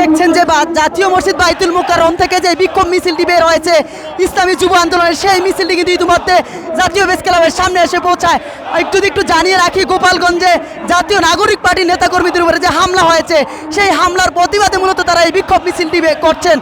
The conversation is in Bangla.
দেখছেন যে জাতীয় মসজিদ বাইতুল মুকারম থেকে যে বিক্ষোভ মিছিলটি বের হয়েছে, ইসলামী যুব আন্দোলনের সেই মিছিলটি কিন্তু ইতিমধ্যে জাতীয় প্রেস ক্লাবের সামনে এসে পৌঁছায়। একটু যদি একটু জানিয়ে রাখি গোপালগঞ্জে জাতীয় নাগরিক পার্টির নেতাকর্মীদের উপরে যে হামলা হয়েছে, সেই হামলার প্রতিবাদে মূলত তারা এই বিক্ষোভ মিছিলটি করছেন।